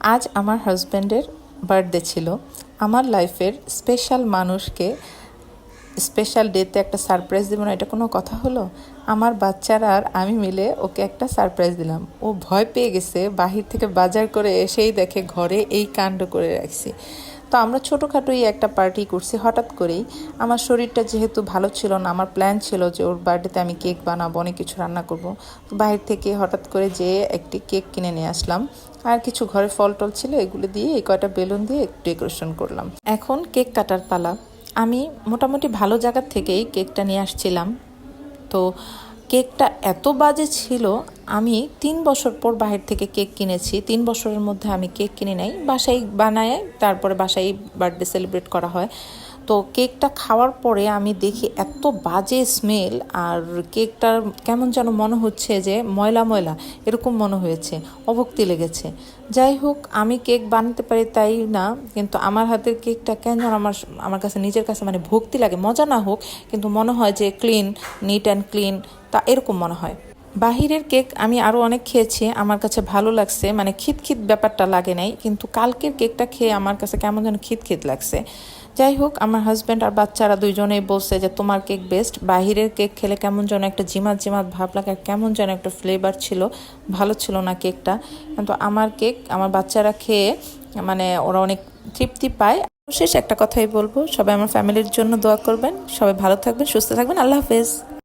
আজ আমার হাজব্যান্ডের বার্থডে ছিল। আমার লাইফের স্পেশাল মানুষকে স্পেশাল ডেতে একটা সারপ্রাইজ দেবো না, এটা কোনো কথা হলো? আমার বাচ্চারা আর আমি মিলে ওকে একটা সারপ্রাইজ দিলাম। ও ভয় পেয়ে গেছে, বাহির থেকে বাজার করে এসেই দেখে ঘরে এই কাণ্ড করে রাখছি। তো আমরা ছোটোখাটোই একটা পার্টি করছি। হঠাৎ করেই আমার শরীরটা যেহেতু ভালো ছিল না, আমার প্ল্যান ছিল যে ওর বার্থডেতে আমি কেক বানাবো, অনেক কিছু রান্না করব। তো বাহির থেকে হঠাৎ করে যেয়ে একটি কেক কিনে নিয়ে আসলাম। আর কিছু ঘরে ফল টল ছিল, এগুলো দিয়ে এই কয়টা বেলুন দিয়ে ডেকোরেশন করলাম। এখন কেক কাটার পালা। আমি মোটামুটি ভালো জায়গার থেকেই কেকটা নিয়ে আসছিলাম। তো কেকটা এত বাজে ছিল, আমি তিন বছর পর বাহির থেকে কেক কিনেছি। তিন বছরের মধ্যে আমি কেক কিনে নেই। বাসায় বানায়, তারপরে বাসায় বার্থডে সেলিব্রেট করা হয়। তো কেকটা খাওয়ার পরে আমি দেখি এত বাজে স্মেল আর কেকটার কেমন যেন মনে হচ্ছে যে ময়লা ময়লা, এরকম মনে হয়েছে, অভক্তি লেগেছে। যাই হোক, আমি কেক বানাতে পারি তাই না, কিন্তু আমার হাতের কেকটা কেন আমার আমার কাছে নিজের কাছে মানে ভক্তি লাগে। মজা না হোক, কিন্তু মনে হয় যে ক্লিন নিট অ্যান্ড ক্লিন তা এরকম মনে হয়। বাহিরের কেক আমি আরও অনেক খেয়েছি, আমার কাছে ভালো লাগছে মানে খিতখিত ব্যাপারটা লাগে নাই, কিন্তু কালকের কেকটা খেয়ে আমার কাছে কেমন যেন খিতখিত লাগছে। যাই হোক, আমার হাজব্যান্ড আর বাচ্চারা দুইজনেই বলছে যে, তোমার কেক বেস্ট বাহিরের কেক খেলে কেমন যেন একটা জিমাত জিমাত ভাব লাগে, আর কেমন যেন একটা ফ্লেভার ছিল, ভালো ছিল না কেকটা। কিন্তু আমার কেক, আমার বাচ্চারা খেয়ে মানে ওরা অনেক তৃপ্তি পায়। শেষ একটা কথাই বলব, সবাই আমার ফ্যামিলির জন্য দোয়া করবেন, সবাই ভালো থাকবেন, সুস্থ থাকবেন, আল্লাহ হাফেজ।